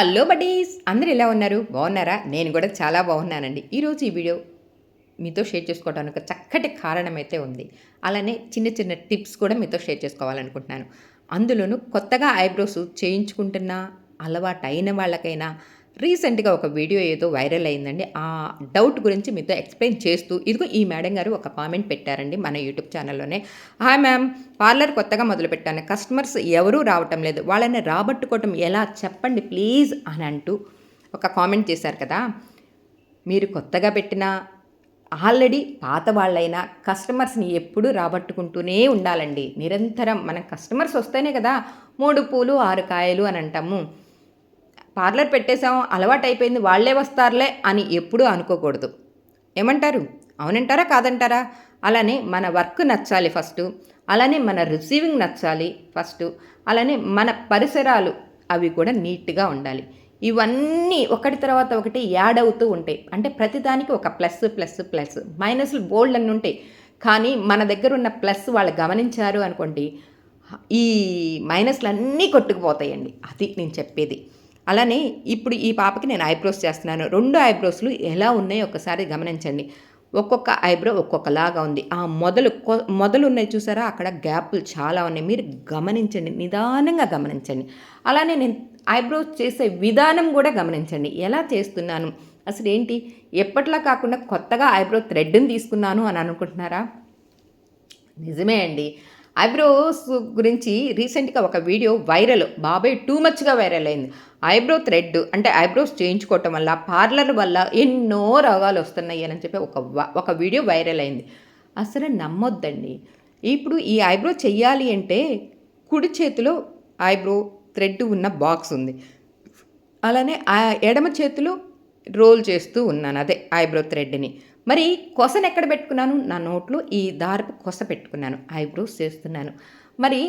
Hello buddies అందరు ఎలా ఉన్నారు? బాగున్నారా? నేను కూడా చాలా బాగున్నానండి. ఈరోజు ఈ వీడియో మీతో షేర్ చేసుకోవడానికి ఒక చక్కటి కారణం అయితే ఉంది. అలానే చిన్న చిన్న టిప్స్ కూడా మీతో షేర్ చేసుకోవాలనుకుంటున్నాను. అందులోనూ కొత్తగా ఐబ్రోస్ చేయించుకుంటున్నా అలవాటు అయిన వాళ్ళకైనా రీసెంట్గా ఒక వీడియో ఏదో వైరల్ అయిందండి. ఆ డౌట్ గురించి మీతో ఎక్స్ప్లెయిన్ చేస్తూ ఇదిగో ఈ మేడం గారు ఒక కామెంట్ పెట్టారండి మన యూట్యూబ్ ఛానల్లోనే. హాయ్ మ్యామ్ పార్లర్ కొత్తగా మొదలుపెట్టాను. కస్టమర్స్ ఎవరూ రావటం లేదు. వాళ్ళని రాబట్టుకోవటం ఎలా చెప్పండి ప్లీజ్ అని అంటూ ఒక కామెంట్ చేశారు కదా. మీరు కొత్తగా పెట్టిన ఆల్రెడీ పాత వాళ్ళైనా కస్టమర్స్ని ఎప్పుడూ రాబట్టుకుంటూనే ఉండాలండి. నిరంతరం మన కస్టమర్స్ వస్తేనే కదా మూడు పూలు ఆరు కాయలు అని అంటాము. పార్లర్ పెట్టేశాం అలవాటు అయిపోయింది వాళ్ళే వస్తారులే అని ఎప్పుడూ అనుకోకూడదు. ఏమంటారు? అవునంటారా? కాదంటారా? అలానే మన వర్క్ నచ్చాలి ఫస్ట్ అలానే మన రిసీవింగ్ నచ్చాలి ఫస్ట్ అలానే మన పరిసరాలు అవి కూడా నీట్గా ఉండాలి. ఇవన్నీ ఒకటి తర్వాత ఒకటి యాడ్ అవుతూ ఉంటాయి. అంటే ప్రతిదానికి ఒక ప్లస్ ప్లస్ ప్లస్. మైనస్లు బోల్డ్ అన్నీ ఉంటాయి. కానీ మన దగ్గర ఉన్న ప్లస్ వాళ్ళు గమనించారు అనుకోండి ఈ మైనస్లు అన్నీ కొట్టుకుపోతాయండి. అది నేను చెప్పేది. అలానే ఇప్పుడు ఈ పాపకి నేను ఐబ్రోస్ చేస్తున్నాను. రెండు ఐబ్రోస్లు ఎలా ఉన్నాయో ఒకసారి గమనించండి. ఒక్కొక్క ఐబ్రో ఒక్కొక్కలాగా ఉంది. ఆ మొదలు కొ- మొదలు ఉన్నాయి చూసారా? అక్కడ గ్యాప్లు చాలా ఉన్నాయి. మీరు గమనించండి. నిదానంగా గమనించండి. అలానే నేను ఐబ్రోస్ చేసే విధానం కూడా గమనించండి. ఎలా చేస్తున్నాను? అసలు ఏంటి? ఎప్పట్లా కాకుండా కొత్తగా ఐబ్రో థ్రెడ్ని తీసుకున్నాను అని అనుకుంటున్నారా? నిజమే అండి. ఐబ్రోస్ గురించి రీసెంట్గా ఒక వీడియో వైరల్ బాబాయ్ టూ మచ్గా వైరల్ అయింది. ఐబ్రో థ్రెడ్ అంటే ఐబ్రోస్ చేయించుకోవటం వల్ల పార్లర్ వల్ల ఎన్నో రోగాలు వస్తున్నాయి అని చెప్పి ఒక ఒక వీడియో వైరల్ అయింది. అసలు నమ్మొద్దండి. ఇప్పుడు ఈ ఐబ్రో చెయ్యాలి అంటే కుడి చేతిలో ఐబ్రో థ్రెడ్ ఉన్న బాక్స్ ఉంది. అలానే ఆ ఎడమ చేతిలో రోల్ చేస్తూ ఉన్నాను అదే ఐబ్రో థ్రెడ్ని. మరి కొసను ఎక్కడ పెట్టుకున్నాను? నా నోట్లో ఈ దారపు కొస పెట్టుకున్నాను. ఐబ్రోస్ చేస్తున్నాను. మరి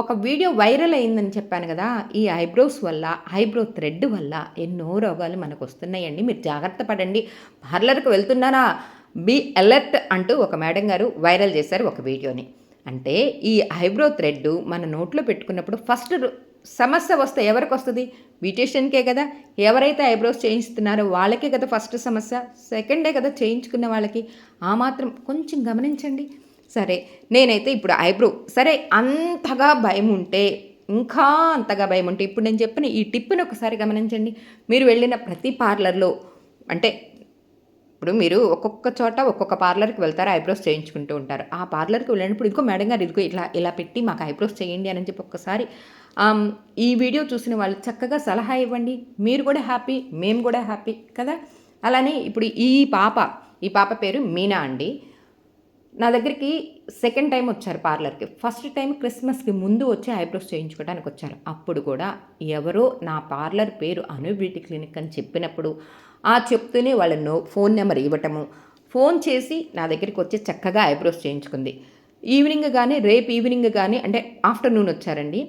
ఒక వీడియో వైరల్ అయిందని చెప్పాను కదా ఈ ఐబ్రోస్ వల్ల ఐబ్రో థ్రెడ్ వల్ల ఎన్నో రోగాలు మనకు వస్తున్నాయండి మీరు జాగ్రత్త పడండి. పార్లర్కి వెళ్తున్నానా బీ అలర్ట్ అంటూ ఒక మేడం గారు వైరల్ చేశారు ఒక వీడియోని. అంటే ఈ ఐబ్రో థ్రెడ్ మన నోట్లో పెట్టుకున్నప్పుడు ఫస్ట్ సమస్య వస్తే ఎవరికి వస్తుంది? బ్యూటీషియన్కే కదా. ఎవరైతే ఐబ్రోస్ చేయిస్తున్నారో వాళ్ళకే కదా ఫస్ట్ సమస్య. సెకండే కదా చేయించుకున్న వాళ్ళకి. ఆ మాత్రం కొంచెం గమనించండి. సరే నేనైతే ఇప్పుడు ఐబ్రో. సరే అంతగా భయం ఉంటే ఇంకా అంతగా భయం ఉంటే ఇప్పుడు నేను చెప్పిన ఈ టిప్ని ఒకసారి గమనించండి. మీరు వెళ్ళిన ప్రతి పార్లర్లో అంటే ఇప్పుడు మీరు ఒక్కొక్క చోట ఒక్కొక్క పార్లర్కి వెళ్తారు ఐబ్రోస్ చేయించుకుంటూ ఉంటారు. ఆ పార్లర్కి వెళ్ళినప్పుడు ఇదిగో మేడం గారు ఇదిగో ఇలా ఇలా పెట్టి మాకు ఐబ్రోస్ చేయండి అని చెప్పి ఒక్కసారి Um, ఈ వీడియో చూసిన వాళ్ళు చక్కగా సలహా ఇవ్వండి. మీరు కూడా హ్యాపీ మేము కూడా హ్యాపీ కదా? అలానే ఇప్పుడు ఈ పాప ఈ పాప పేరు మీనా అండి. నా దగ్గరికి సెకండ్ టైం వచ్చారు పార్లర్కి ఫస్ట్ టైం క్రిస్మస్కి ముందు వచ్చి ఐబ్రోస్ చేయించుకోవడానికి వచ్చారు. అప్పుడు కూడా ఎవరో నా పార్లర్ పేరు అను బ్యూటీ క్లినిక్ అని చెప్పినప్పుడు ఆ చెప్తూనే వాళ్ళ నో ఫోన్ నెంబర్ ఇవ్వటము. ఫోన్ చేసి నా దగ్గరికి వచ్చి చక్కగా ఐబ్రోస్ చేయించుకుంది. ఈవినింగ్ కానీ రేపు ఈవినింగ్ కానీ అంటే ఆఫ్టర్నూన్ వచ్చారండి.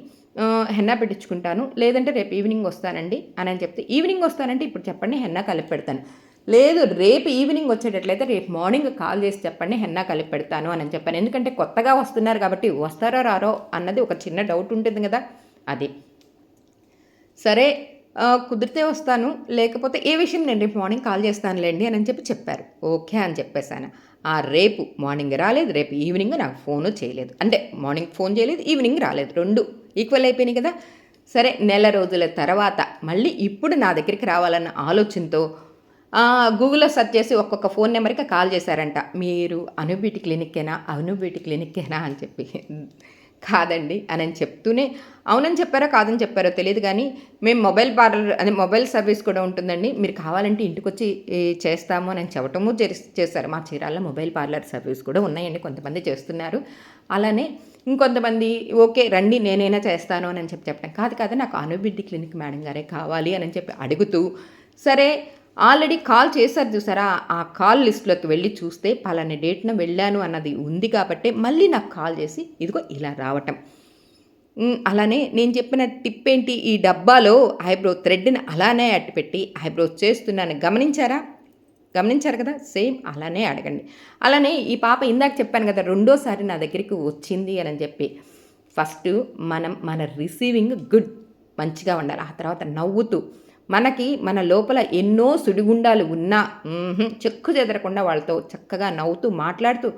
హెన్నా పెట్టించుకుంటాను. లేదంటే రేపు ఈవినింగ్ వస్తానండి అని అని చెప్తే ఈవినింగ్ వస్తానంటే ఇప్పుడు చెప్పండి హెన్నా కలిపి పెడతాను. లేదు రేపు ఈవినింగ్ వచ్చేటట్లయితే రేపు మార్నింగ్ కాల్ చేసి చెప్పండి హెన్నా కలిపి పెడతాను అని చెప్పాను. ఎందుకంటే కొత్తగా వస్తున్నారు కాబట్టి వస్తారో రారో అన్నది ఒక చిన్న డౌట్ ఉంటుంది కదా అది. సరే కుదిరితే వస్తాను. లేకపోతే ఏ విషయం నేను రేపు మార్నింగ్ కాల్ చేస్తానులేండి అని చెప్పి చెప్పారు. ఓకే అని చెప్పేశాను. ఆ రేపు మార్నింగ్ రాలేదు. రేపు ఈవినింగ్ నాకు ఫోను చేయలేదు. అంటే మార్నింగ్ ఫోన్ చేయలేదు ఈవినింగ్ రాలేదు. రెండు ఈక్వల్ అయిపోయినాయి కదా. సరే నెల రోజుల తర్వాత మళ్ళీ ఇప్పుడు నా దగ్గరికి రావాలన్న ఆలోచనతో గూగుల్లో సెర్చ్ చేసి ఒక్కొక్క ఫోన్ నెంబర్కి కాల్ చేశారంట. మీరు అనుబీటి క్లినిక్కేనా అనుబీటి క్లినిక్కేనా అని చెప్పి. కాదండి అని చెప్తూనే అవునని చెప్పారో కాదని చెప్పారో తెలియదు కానీ మేము మొబైల్ పార్లర్ అదే మొబైల్ సర్వీస్ కూడా ఉంటుందండి. మీరు కావాలంటే ఇంటికి వచ్చి చేస్తాము అని చెప్పటము చేస్- చేశారు. మా చీరాల్లో మొబైల్ పార్లర్ సర్వీస్ కూడా ఉన్నాయండి. కొంతమంది చేస్తున్నారు. అలానే ఇంకొంతమంది ఓకే రండి నేనైనా చేస్తాను అని చెప్పి చెప్పాను కాదు కాదు నాకు అనుబిడ్డి క్లినిక్ మేడం గారే కావాలి అని చెప్పి అడుగుతూ సరే ఆల్రెడీ కాల్ చేశారు చూసారా? ఆ కాల్ లిస్ట్లోకి వెళ్ళి చూస్తే పలానా డేట్న వెళ్ళాను అన్నది ఉంది కాబట్టి మళ్ళీ నాకు కాల్ చేసి ఇదిగో ఇలా రావటం. అలానే నేను చెప్పిన టిప్ ఏంటి ఈ డబ్బాలో ఐబ్రో థ్రెడ్ని అలానే అట్టుపెట్టి ఐబ్రోస్ చేస్తున్నాను. గమనించారా? గమనించారు కదా? సేమ్ అలానే అడగండి. అలానే ఈ పాప ఇందాక చెప్పాను కదా రెండోసారి నా దగ్గరికి వచ్చింది అని చెప్పి. ఫస్ట్ మనం మన రిసీవింగ్ గుడ్ మంచిగా ఉండాలి. ఆ తర్వాత నవ్వుతూ. మనకి మన లోపల ఎన్నో సుడిగుండాలు ఉన్నా చెక్కు చెదరకుండా వాళ్ళతో చక్కగా నవ్వుతూ మాట్లాడుతూ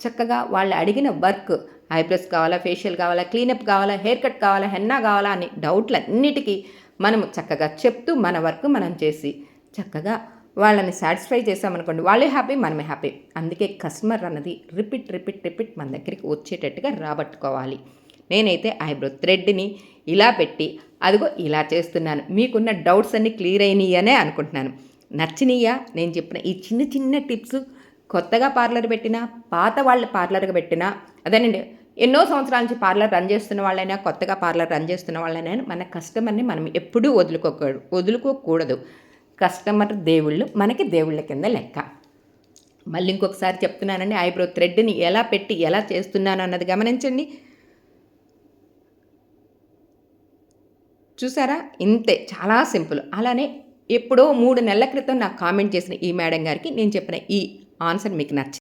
చక్కగా వాళ్ళు అడిగిన వర్క్ ఐబ్రోస్ కావాలా ఫేషియల్ కావాలా క్లీనప్ కావాలా హెయిర్ కట్ కావాలా హెన్నా కావాలా అని డౌట్లన్నిటికీ మనం చక్కగా చెప్తూ మన వర్క్ మనం చేసి చక్కగా వాళ్ళని సాటిస్ఫై చేసామనుకోండి వాళ్ళే హ్యాపీ మనమే హ్యాపీ. అందుకే కస్టమర్ అన్నది రిపీట్ రిపీట్ రిపీట్ మన దగ్గరికి వచ్చేటట్టుగా రాబట్టుకోవాలి. నేనైతే ఐబ్రో థ్రెడ్ని ఇలా పెట్టి అదిగో ఇలా చేస్తున్నాను. మీకున్న డౌట్స్ అన్నీ క్లియర్ అయినాయనే అనుకుంటున్నాను. నచ్చినయ్యా నేను చెప్పిన ఈ చిన్న చిన్న టిప్స్ కొత్తగా పార్లర్ పెట్టినా పాత వాళ్ళ పార్లర్గా పెట్టినా అదేనండి ఎన్నో సంవత్సరాల నుంచి పార్లర్ రన్ చేస్తున్న వాళ్ళైనా కొత్తగా పార్లర్ రన్ చేస్తున్న వాళ్ళైనా మన కస్టమర్ని మనం ఎప్పుడూ వదులుకోకూడదు వదులుకోకూడదు. కస్టమర్ దేవుళ్ళు మనకి దేవుళ్ళ కింద లెక్క. మళ్ళీ ఇంకొకసారి చెప్తున్నానండి ఐబ్రో థ్రెడ్ని ఎలా పెట్టి ఎలా చేస్తున్నాను అన్నది గమనించండి. చూసారా? ఇంతే. చాలా సింపుల్. అలానే ఎప్పుడో మూడు నెలల క్రితం నాకు కామెంట్ చేసిన ఈ మేడం గారికి నేను చెప్పిన ఈ ఆన్సర్ మీకు నచ్చింది.